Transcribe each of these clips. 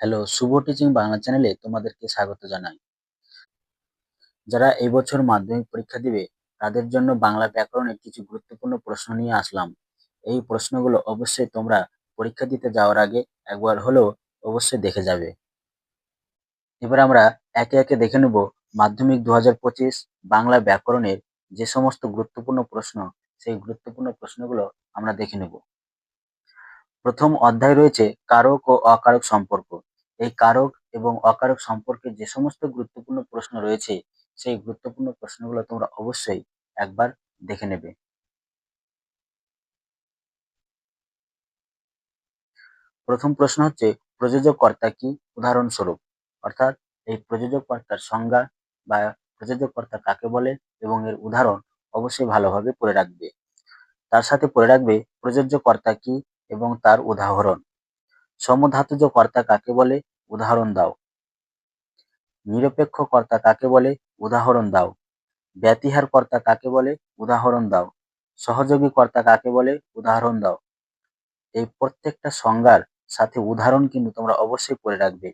Hello, শুভ teaching Bangla চ্যানেলে তোমাদেরকে স্বাগত জানাই। যারা এই বছর মাধ্যমিক পরীক্ষা দিবে তাদের জন্য বাংলা ব্যাকরণের কিছু গুরুত্বপূর্ণ প্রশ্ন নিয়ে আসলাম। এই প্রশ্নগুলো অবশ্যই তোমরা পরীক্ষা দিতে যাওয়ার আগে একবার হলেও অবশ্যই দেখে যাবে। এবার আমরা একে একে দেখে নেব মাধ্যমিক দু হাজার পঁচিশ বাংলা ব্যাকরণের যে সমস্ত গুরুত্বপূর্ণ প্রশ্ন সেই গুরুত্বপূর্ণ প্রশ্নগুলো আমরা দেখে নেব। প্রথম অধ্যায় রয়েছে কারক ও অকারক সম্পর্ক। এই কারক এবং অকারক সম্পর্কে যে সমস্ত গুরুত্বপূর্ণ প্রশ্ন রয়েছে, সেই গুরুত্বপূর্ণ প্রশ্নগুলো তোমরা অবশ্যই একবার দেখে নেবে। প্রথম প্রশ্ন হচ্ছে প্রযোজক কর্তা কি? উদাহরণস্বরূপ, অর্থাৎ এই প্রযোজক কর্তার সংজ্ঞা বা প্রযোজক কর্তা কাকে বলে এবং এর উদাহরণ অবশ্যই ভালোভাবে পড়ে রাখবে। তার সাথে পড়ে রাখবে প্রযোজ্য কর্তা কি এবং তার উদাহরণ। সমধাতুজ কর্তা কাকে বলে? উদাহরণ দাও। নিরপেক্ষ কর্তা কাকে বলে? উদাহরণ দাও। ব্যতিহার কর্তা কাকে বলে? উদাহরণ দাও। সহযোগী কর্তা কাকে বলে? উদাহরণ দাও। এই প্রত্যেকটা সংজ্ঞার সাথে উদাহরণ কিন্তু তোমরা অবশ্যই করে রাখবে।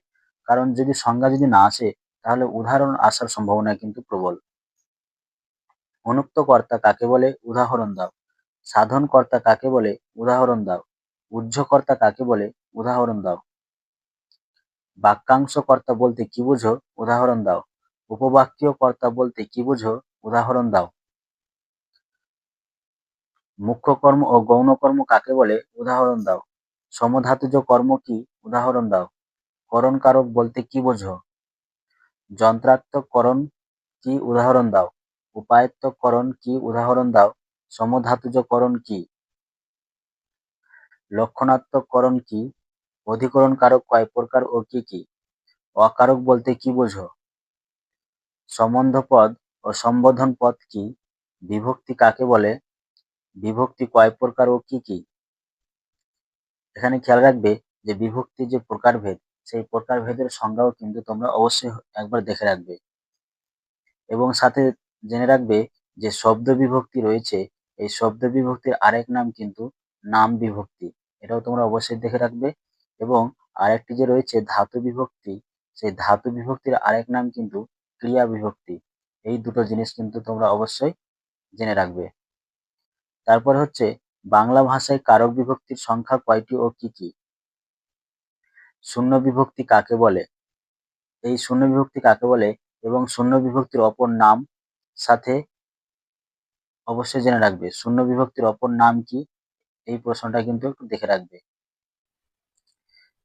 কারণ যদি সংজ্ঞা যদি না আসে, তাহলে উদাহরণ আসার সম্ভাবনা কিন্তু প্রবল। অনুক্ত কর্তা কাকে বলে? উদাহরণ দাও। সাধন কর্তা কাকে বলে? উদাহরণ দাও। উজ্জ্বকর্তা কাকে বলে? উদাহরণ দাও। বাক্যাংশ কর্তা বলতে কি বুঝো? উদাহরণ দাও। উপবাক্য কর্তা বলতে কি বুঝো? উদাহরণ দাও। মুখ্য কর্ম ও গৌণ কর্ম কাকে বলে? উদাহরণ দাও। সমধাতুজ কর্ম কি? উদাহরণ দাও। করণ কারক বলতে কি বোঝো? যন্ত্রাত্মক করণ কি? উদাহরণ দাও। উপায়ত্তক করণ কি? উদাহরণ দাও। সমধাতুজ করণ কি? লক্ষণাত্মক করণ কি? অধিকরণ কারক কয় প্রকার ও কি কি? অকারক বলতে কি বোঝো? সম্বন্ধ পদ ও সম্বোধন পদ কি? বিভক্তি কাকে বলে? বিভক্তি কয় প্রকার ও কি কি? এখানে খেয়াল রাখবে যে বিভক্তি যে প্রকারভেদ, সেই প্রকারভেদের সংজ্ঞাও কিন্তু তোমরা অবশ্যই একবার দেখে রাখবে। এবং সাথে জেনে রাখবে যে শব্দ বিভক্তি রয়েছে, এই শব্দ বিভক্তির আরেক নাম কিন্তু নাম বিভক্তি। এটাও তোমরা অবশ্যই দেখে রাখবে। এবং আরেকটি যে রয়েছে ধাতু বিভক্তি, সেই ধাতু বিভক্তির আরেক নাম কিন্তু ক্রিয়া বিভক্তি। এই দুটো জিনিস কিন্তু তোমরা অবশ্যই জেনে রাখবে। তারপর হচ্ছে বাংলা ভাষায় কারক বিভক্তির সংখ্যা কয়টি ও কি কি? শূন্য বিভক্তি কাকে বলে? এই শূন্য বিভক্তি কাকে বলে এবং শূন্য বিভক্তির অপর নাম সাথে অবশ্যই জেনে রাখবে। শূন্য বিভক্তির অপর নাম কি? এই প্রশ্নটা কিন্তু একটু দেখে রাখবে।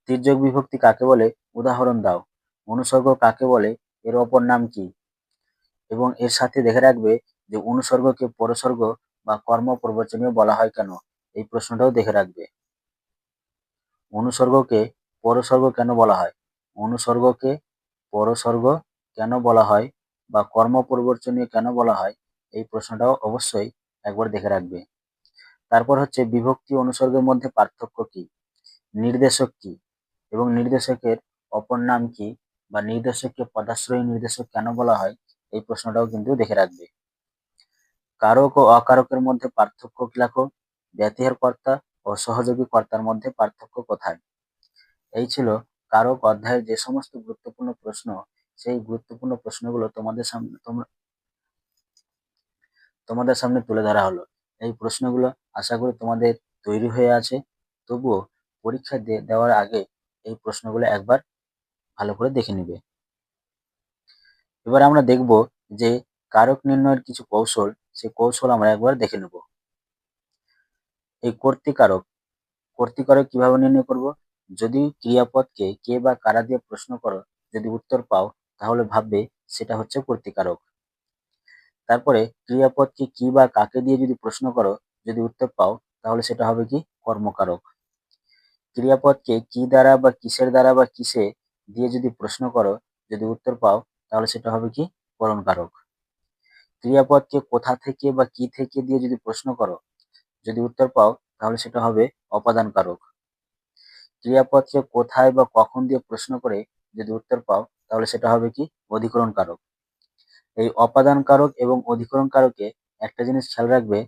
তির্যক বিভক্তি কাকে বলে? উদাহরণ দাও। অনুসর্গ কাকে বলে? এর অপর নাম কি? এবং এর সাথে দেখে রাখবে যে অনুসর্গকে পরসর্গ বা কর্ম প্রবচনীয় বলা হয় কেন? এই প্রশ্নটাও দেখে রাখবে। অনুসর্গকে পরসর্গ কেন বলা হয়? অনুসর্গকে পরসর্গ কেন বলা হয় বা কর্ম পরিবর্তনীয় কেন বলা হয়? এই প্রশ্নটাও অবশ্যই একবার দেখে রাখবে। তারপর হচ্ছে বিভক্তি অনুসর্গের মধ্যে পার্থক্য কি? নির্দেশক কি? এবং নির্দেশকের অপর নাম কি বা নির্দেশককে পদাশ্রয়ী নির্দেশক কেন বলা হয়, এই প্রশ্নটাও কিন্তু দেখে রাখবে। কারক ও অকারকের মধ্যে পার্থক্য কি লেখো ব্যতিহার কর্তা ও সহযোগী কর্তার মধ্যে পার্থক্য কোথায়? এই ছিল কারক অধ্যায়ের যে সমস্ত গুরুত্বপূর্ণ প্রশ্ন, সেই গুরুত্বপূর্ণ প্রশ্নগুলো তোমাদের সামনে তোমরা, তোমাদের সামনে তুলে ধরা হলো। এই প্রশ্নগুলো আশা করি তোমাদের তৈরি হয়ে আছে। তবুও পরীক্ষা দেওয়ার আগে এই প্রশ্নগুলো একবার ভালো করে দেখে নিবে। এবার আমরা দেখব যে কারক নির্ণয়ের কিছু কৌশল সেই কৌশল আমরা একবার দেখে নেব। এই কর্তিকারক কর্তিকারক কীভাবে নির্ণয় করব? যদি ক্রিয়াপদকে কে বা কারা দিয়ে প্রশ্ন করো, যদি উত্তর পাও, তাহলে ভাববে সেটা হচ্ছে কর্তিকারক। তারপরে ক্রিয়াপদকে কি বা কাকে দিয়ে যদি প্রশ্ন করো, যদি উত্তর পাও, তাহলে সেটা হবে কি কর্মকারক। ক্রিয়াপদকে কি দ্বারা বা কিসের দ্বারা বা কিসে দিয়ে যদি প্রশ্ন করো, যদি উত্তর পাও, তাহলে সেটা হবে কি? করণকারক ক্রিয়াপদকে কোথা থেকে বা কি থেকে দিয়ে যদি প্রশ্ন করো, যদি উত্তর পাও, তাহলে সেটা হবে অপাদান কারক ক্রিয়াপদকে কোথায় বা কখন দিয়ে প্রশ্ন করে, যদি উত্তর পাও, তাহলে সেটা হবে কি? অধিকরণ কারক এই অপাদান কারক এবং অধিকরণ কারকে একটা জিনিস খেয়াল রাখবে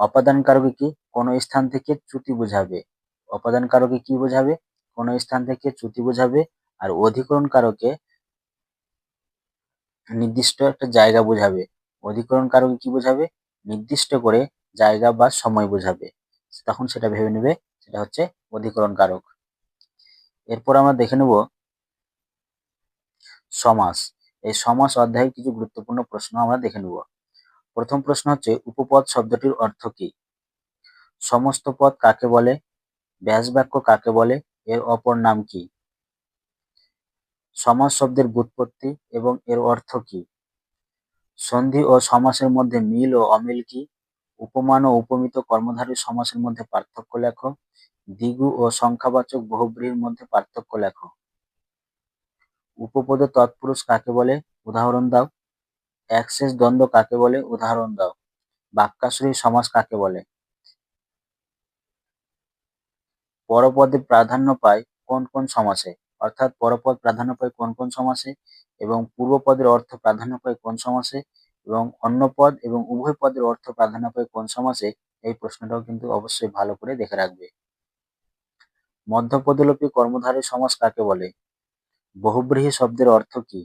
অপাদান কারকে কোনো স্থান থেকে চ্যুতি বোঝাবে? অপাদান কারকে কি বোঝাবে? কোনো স্থান থেকে চ্যুতি বোঝাবে? আর অধিকরণ কারকে নির্দিষ্ট একটা জায়গা বোঝাবে। অধিকরণ কারকে কি বোঝাবে? নির্দিষ্ট করে জায়গা বা সময় বোঝাবে। তখন সেটা ভেবে নেবে, সেটা হচ্ছে অধিকরণ কারক এরপর আমরা দেখে নেব সমাস। এই সমাস অধ্যায়ের কিছু গুরুত্বপূর্ণ প্রশ্ন আমরা দেখে নেব। প্রথম প্রশ্ন হচ্ছে উপপদ শব্দটির অর্থ কি? সমস্ত পদ কাকে বলে? ব্যাস বাক্য কাকে বলে? এর অপর নাম কি? সমাস শব্দের বুৎপত্তি এবং এর অর্থ কি? সন্ধি ও সমাসের মধ্যে মিল ও অমিল কি? উপমান ও উপমিত কর্মধারী সমাসের মধ্যে পার্থক্য লেখো। দ্বিগু ও সংখ্যাবাচক বহুব্রীহির মধ্যে পার্থক্য লেখো। উপপদ তৎপুরুষ কাকে বলে? উদাহরণ দাও। একশেষ দ্বন্দ্ব কাকে বলে? উদাহরণ দাও। বাক্যাশ্রয়ী সমাস কাকে বলে? পরপদে প্রাধান্য পায় কোন কোন সমাসে অর্থাৎ পরপদ প্রাধান্য পায় কোন কোন সমাসে এবং পূর্বপদের অর্থ প্রাধান্য পায় কোন সমাসে এবং অন্য পদ এবং উভয় পদের অর্থ প্রাধান্য পায় কোন সমাসে এই প্রশ্নটাও কিন্তু অবশ্যই ভালো করে দেখে রাখবে। মধ্যপদলোপী কর্মধারী সমাস কাকে বলে? বহুব্রীহি শব্দের অর্থ কি?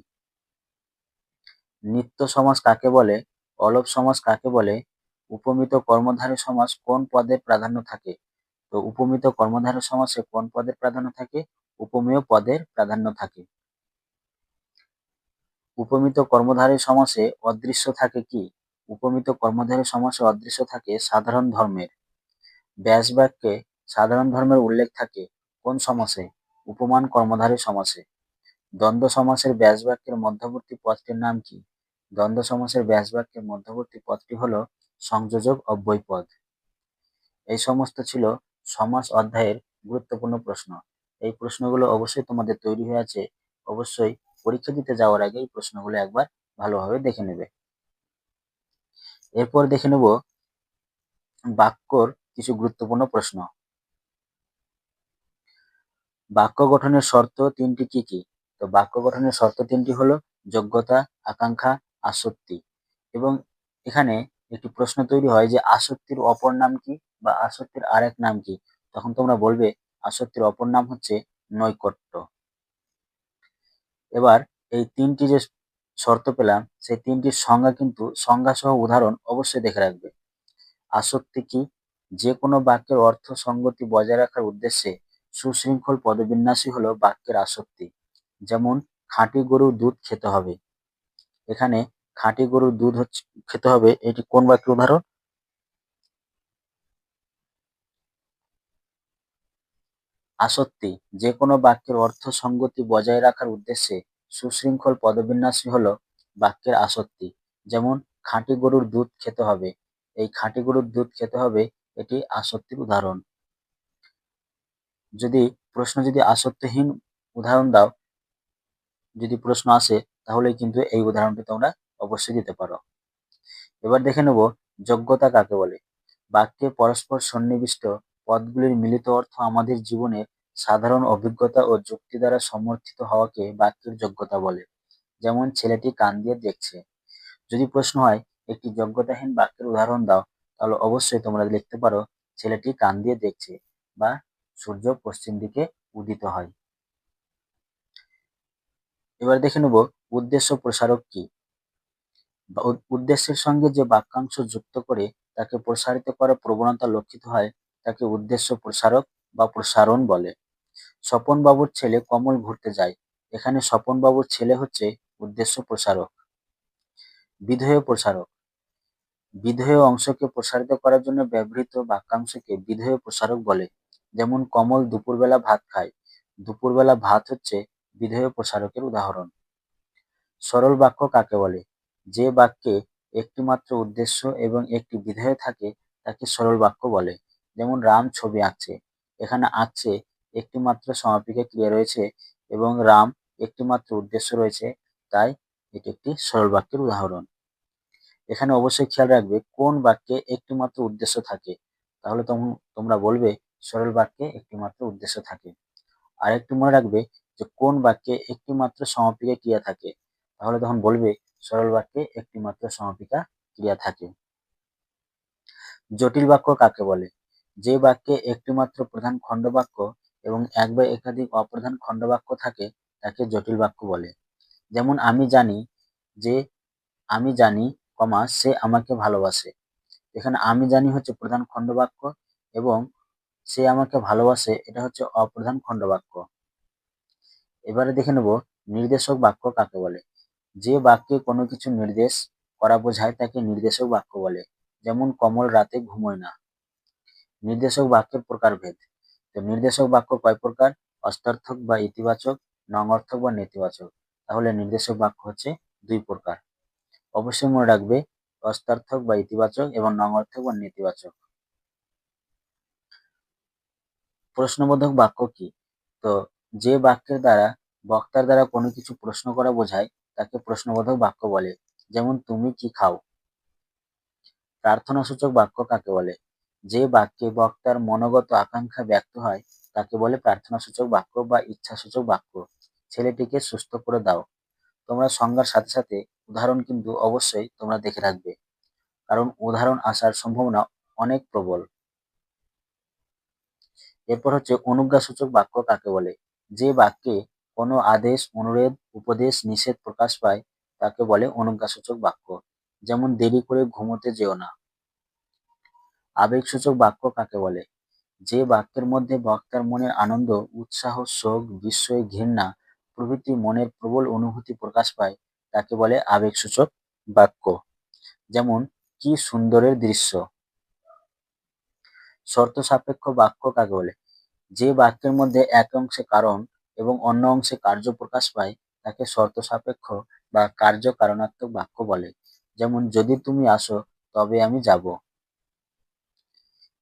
নিত্য সমাস কাকে বলে, অলপ সমাস কাকে বলে, উপমিত কর্মধারী সমাস কোন পদের প্রাধান্য থাকে? তো উপমিত কর্মধারী সমাসে কোন পদের প্রাধান্য থাকে? উপমেয় পদের প্রাধান্য থাকে। উপমিত কর্মধারী সমাসে অদৃশ্য থাকে কি? উপমিত কর্মধারী সমাসে অদৃশ্য থাকে সাধারণ ধর্মের। ব্যাস বাক্যে সাধারণ ধর্মের উল্লেখ থাকে কোন সমাসে উপমান কর্মধারী সমাসে দ্বন্দ্ব সমাসের ব্যাস বাক্যের মধ্যবর্তী পদটির নাম কি? দ্বন্দ্ব সমাসের ব্যাস বাক্যের মধ্যবর্তী পদটি হল সংযোজক অব্যয় পদ এই সমস্ত ছিল সমাস অধ্যায়ের গুরুত্বপূর্ণ প্রশ্ন। এই প্রশ্নগুলো অবশ্যই তোমাদের তৈরি হয়ে আছে। অবশ্যই পরীক্ষা দিতে যাওয়ার আগে এই প্রশ্নগুলো একবার ভালোভাবে দেখে নেবে। এরপর দেখে নেব বাক্যর কিছু গুরুত্বপূর্ণ প্রশ্ন। বাক্য গঠনের শর্ত তিনটি কি কি? তো বাক্য গঠনের শর্ত তিনটি হলো যোগ্যতা, আকাঙ্ক্ষা আসক্তি। এবং এখানে একটি প্রশ্ন তৈরি হয় যে আসক্তির অপর নাম কি বা আসক্তির আরেক নাম কি? তখন তোমরা বলবে আসক্তির অপর নাম হচ্ছে নৈকট্য। এবার এই তিনটি যে শর্ত পেলাম, সেই তিনটির সংজ্ঞা কিন্তু সংজ্ঞা সহ উদাহরণ অবশ্যই দেখে রাখবে। আসক্তি কি? যে কোনো বাক্যের অর্থ সঙ্গতি বজায় রাখার উদ্দেশ্যে সুশৃঙ্খল পদবিন্যাসই হলো বাক্যের আসক্তি। যেমন, খাঁটি গরুর দুধ খেতে হবে। এখানে খাঁটি গরুর দুধ হচ্ছে, খেতে হবে, এটি কোন বাক্যের উদাহরণ? আসক্তি, যে কোনো বাক্যের অর্থ সঙ্গতি বজায় রাখার উদ্দেশ্যে সুশৃঙ্খল পদবিন্যাসই হলো বাক্যের আসক্তি। যেমন, খাঁটি গরুর দুধ খেতে হবে, এই খাঁটি গরুর দুধ খেতে হবে, এটি আসক্তির উদাহরণ। যদি প্রশ্ন যদি আসক্তিহীন উদাহরণ দাও, যদি প্রশ্ন আসে তাহলে কিন্তু এই উদাহরণটি তোমরা অবশ্যই দিতে পারো। এবার দেখে নেব যোগ্যতা কাকে বলে। বাক্যে পরস্পর সন্নিবিষ্ট পদগুলির মিলিত অর্থ আমাদের জীবনের সাধারণ অভিজ্ঞতা ও যুক্তি দ্বারা সমর্থিত হওয়াকে বাক্যের যোগ্যতা বলে। যেমন ছেলেটি কান দিয়ে দেখছে। যদি প্রশ্ন হয়, একটি যোগ্যতাহীন বাক্যের উদাহরণ দাও তাহলে অবশ্যই তোমরা লিখতে পারো, ছেলেটি কান দিয়ে দেখছে বা সূর্য পশ্চিম দিকে উদিত হয় এবার দেখে নেব উদ্দেশ্য প্রসারক কি। উদ্দেশ্যের সঙ্গে যে বাক্যাংশ যুক্ত করে তাকে প্রসারিত করার প্রবণতা লক্ষিত হয়, তাকে উদ্দেশ্য প্রসারক বা প্রসারণ বলে। স্বপন বাবুর ছেলে কমল ঘুরতে যায়। এখানে স্বপন বাবুর ছেলে হচ্ছে উদ্দেশ্য প্রসারক। বিধেয় প্রসারক। বিধেয় অংশকে প্রসারিত করার জন্য ব্যবহৃত বাক্যাংশকে বিধেয় প্রসারক বলে। যেমন কমল দুপুরবেলা ভাত খায়। দুপুরবেলা ভাত হচ্ছে বিধেয় প্রসারকের উদাহরণ। সরল বাক্য কাকে বলে? যে বাক্যে একটি মাত্র উদ্দেশ্য এবং একটি বিধেয় থাকে, তাকে সরল বাক্য বলে। যেমন, রাম ছবি আঁকছে। এখানে আঁকছে একটিমাত্র সমাপিকা ক্রিয়া রয়েছে এবং রাম একটিমাত্র উদ্দেশ্য রয়েছে, তাই এটি একটি সরল বাক্যের উদাহরণ। এখানে অবশ্যই খেয়াল রাখবে, কোন বাক্যে একটিমাত্র উদ্দেশ্য থাকে? তাহলে তখন তোমরা বলবে, সরল বাক্যে একটিমাত্র উদ্দেশ্য থাকে। আর একটু মনে রাখবে যে, কোন বাক্যে একটিমাত্র সমাপিকা ক্রিয়া থাকে? তাহলে তখন বলবে সরল বাক্যে একটি মাত্র সমাপিকা ক্রিয়া থাকে। জটিল বাক্য কাকে বলে? যে বাক্যে একটিমাত্র প্রধান খণ্ডবাক্য এবং এক বা একাধিক অপ্রধান খণ্ডবাক্য থাকে, তাকে জটিল বাক্য বলে। যেমন, আমি জানি যে, আমি জানি, কমা, সে আমাকে ভালোবাসে। এখানে আমি জানি হচ্ছে প্রধান খণ্ডবাক্য এবং সে আমাকে ভালোবাসে, এটা হচ্ছে অপ্রধান খণ্ডবাক্য এবারে দেখে নেব, নির্দেশক বাক্য কাকে বলে? যে বাক্যে কোনো কিছু নির্দেশ করা বোঝায়, তাকে নির্দেশক বাক্য বলে। যেমন, কমল রাতে ঘুমোয় না। নির্দেশক বাক্যের প্রকারভেদ। তো নির্দেশক বাক্য কয় প্রকার? অস্তার্থক বা ইতিবাচক নঙর্থক বা নেতিবাচক। তাহলে নির্দেশক বাক্য হচ্ছে দুই প্রকার। অবশ্যই মনে রাখবে অস্তার্থক বা ইতিবাচক এবং নঙর্থক বা নেতিবাচক। প্রশ্নবোধক বাক্য কি? তো যে বাক্যের দ্বারা, বক্তার দ্বারা কোনো কিছু প্রশ্ন করা বোঝায় তাকে প্রশ্নবোধক বাক্য বলে। যেমন, তুমি কি খাও? প্রার্থনাসূচক বাক্য কাকে বলে? যে বাক্যে বক্তার মনোগত আকাঙ্ক্ষা ব্যক্ত হয়, তাকে বলে প্রার্থনাসূচক বাক্য বা ইচ্ছাসূচক বাক্য। ছেলেটিকে সুস্থ করে দাও। তোমরা সংজ্ঞার সাথে সাথে উদাহরণ কিন্তু অবশ্যই তোমরা দেখে রাখবে। কারণ, উদাহরণ আসার সম্ভাবনা অনেক প্রবল। এরপর হচ্ছে, অনুজ্ঞাসূচক বাক্য কাকে বলে? যে বাক্যে কোনো আদেশ, অনুরোধ, উপদেশ, নিষেধ প্রকাশ পায়, তাকে বলে অনুজ্ঞাসূচক বাক্য। যেমন, দেরি করে ঘুমোতে যেও না। আবেগসূচক বাক্য কাকে বলে? যে বাক্যের মধ্যে বক্তার মনের আনন্দ, উৎসাহ, শোক, বিস্ময়, ঘৃণা প্রভৃতি মনের প্রবল অনুভূতি প্রকাশ পায়, তাকে বলে আবেগসূচক বাক্য। যেমন, কি সুন্দরের দৃশ্য। শর্ত সাপেক্ষ বাক্য কাকে বলে? যে বাক্যের মধ্যে এক অংশে কারণ এবং অন্য অংশে কার্য প্রকাশ পায়, তাকে শর্ত সাপেক্ষ বা কার্য কারণাত্মক বাক্য বলে। যেমন, যদি তুমি আসো, তবে আমি যাব।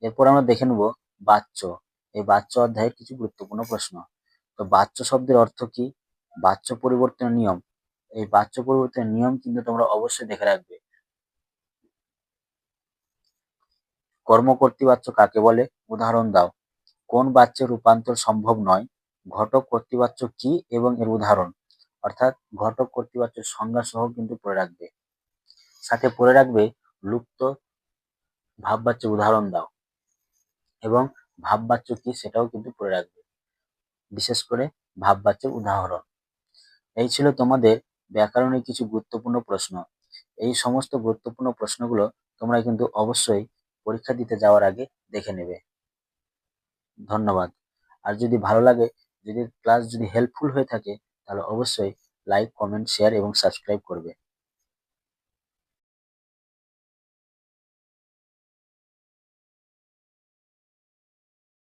এরপর আমরা দেখে নেব বাচ্য। এই বাচ্য অধ্যায়ের কিছু গুরুত্বপূর্ণ প্রশ্ন। তো বাচ্য শব্দের অর্থ কি? বাচ্য পরিবর্তনের নিয়ম। এই বাচ্য পরিবর্তনের নিয়ম কিন্তু তোমরা অবশ্যই দেখে রাখবে। কর্মকর্তৃবাচ্য কাকে বলে? উদাহরণ দাও। কোন বাচ্যের রূপান্তর সম্ভব নয়? ঘটক কর্তৃবাচ্য কি এবং এর উদাহরণ? অর্থাৎ ঘটক কর্তৃবাচ্যের সংজ্ঞা সহ কিন্তু পড়ে রাখবে। সাথে পড়ে রাখবে লুপ্ত ভাববাচ্যের উদাহরণ দাও এবং ভাববাচ্য কি সেটাও কিন্তু পড়ে রাখবে, বিশেষ করে ভাববাচ্যের উদাহরণ। এই ছিল তোমাদের ব্যাকরণের কিছু গুরুত্বপূর্ণ প্রশ্ন। এই সমস্ত গুরুত্বপূর্ণ প্রশ্নগুলো তোমরা কিন্তু অবশ্যই পরীক্ষা দিতে যাওয়ার আগে দেখে নেবে। ধন্যবাদ। আর যদি ভালো লাগে যদি ক্লাস যদি হেল্পফুল হয়ে থাকে তাহলে অবশ্যই লাইক কমেন্ট শেয়ার এবং সাবস্ক্রাইব করবে।